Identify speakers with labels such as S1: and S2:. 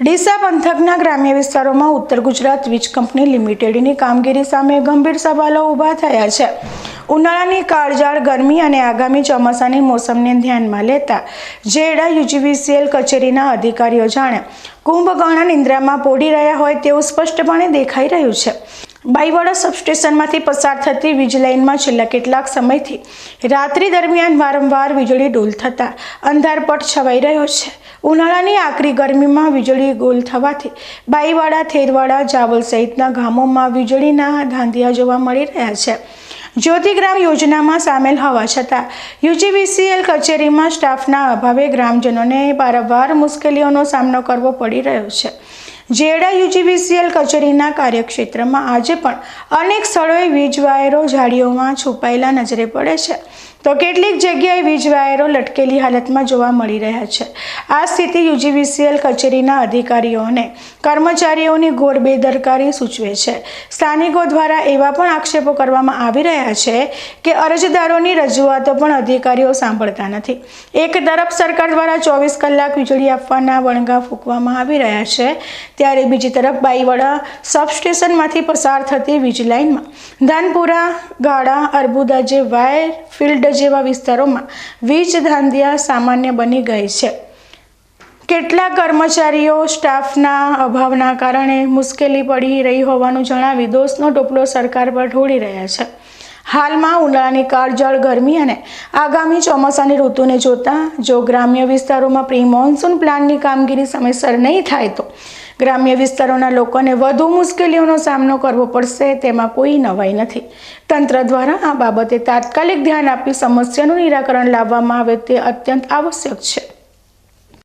S1: ડીસા પંથકના ગ્રામ્ય વિસ્તારોમાં ઉત્તર ગુજરાત વીજ કંપની લિમિટેડની કામગીરી સામે ગંભીર સવાલો ઊભા થયા છે. ઉનાળાની કાળજાળ ગરમી અને આગામી ચોમાસાની મોસમને ધ્યાનમાં લેતા જેડા યુજીવીસીએલ કચેરીના અધિકારીઓ જાણે કુંભગણા નિંદ્રામાં પોડી રહ્યા હોય તેવું સ્પષ્ટપણે દેખાઈ રહ્યું છે. બાઈવાડા સબસ્ટેશનમાંથી પસાર થતી વીજ લાઇનમાં છેલ્લા કેટલાક સમયથી રાત્રિ દરમિયાન વારંવાર વીજળી ડોલ થતા અંધારપટ છવાઈ રહ્યો છે. ઉનાળાની આકરી ગરમીમાં વીજળી ગોલ થવાથી બાઈવાડા થેરવાડા, જાવલ સહિતના ગામોમાં વીજળીના ધાંધિયા જોવા મળી રહ્યા છે. જ્યોતિગ્રામ યોજનામાં સામેલ હોવા છતાં યુજીવીસીએલ કચેરીમાં સ્ટાફના અભાવે ગ્રામજનોને વારંવાર મુશ્કેલીઓનો સામનો કરવો પડી રહ્યો છે. જેડા યુજીવીસીએલ કચેરીના કાર્યક્ષેત્રમાં આજે પણ અનેક સ્થળોએ વીજ વાયરો ઝાડીઓમાં છુપાયેલા નજરે પડે છે. તો કેટલીક જગ્યાએ વીજ વાયરો લટકેલી હાલતમાં જોવા મળી રહ્યા છે. આ સ્થિતિ યુજીવીસીએલ કચેરીના અધિકારીઓને, કર્મચારીઓની ઘોર બેદરકારી સૂચવે છે. સ્થાનિકો દ્વારા એવા પણ આક્ષેપો કરવામાં આવી રહ્યા છે કે અરજદારોની રજૂઆતો પણ અધિકારીઓ સાંભળતા નથી. એક તરફ સરકાર દ્વારા ચોવીસ કલાક વીજળી આપવાના વણગા ફૂંકવામાં આવી રહ્યા છે, ત્યારે બીજી તરફ બાઈવાડા સબસ્ટેશનમાંથી પસાર થતી વીજ લાઇનમાં ધાનપુરા, ગાળા, અર્બુદા જે વાયર ફિલ્ડ જેવા વિસ્તારોમાં વીજ ધાંધિયા સામાન્ય બની ગઈ છે. કેટલાક કર્મચારીઓ સ્ટાફના અભાવના કારણે મુશ્કેલી પડી રહી હોવાનું જણાવી દોષનો ટોપલો સરકાર પર ઢોળી રહ્યા છે. હાલમાં ઉનાળાની કાળઝાળ ગરમી અને આગામી ચોમાસાની ઋતુને જોતા જો ગ્રામ્ય વિસ્તારોમાં પ્રી મોન્સૂન પ્લાનની કામગીરી સમયસર નહીં થાય તો ગ્રામ્ય વિસ્તારોના લોકોને વધુ મુશ્કેલીઓનો સામનો કરવો પડશે, તેમાં કોઈ નવાઈ નથી. તંત્ર દ્વારા આ બાબતે તાત્કાલિક ધ્યાન આપી સમસ્યાનું નિરાકરણ લાવવામાં આવે તે અત્યંત આવશ્યક છે.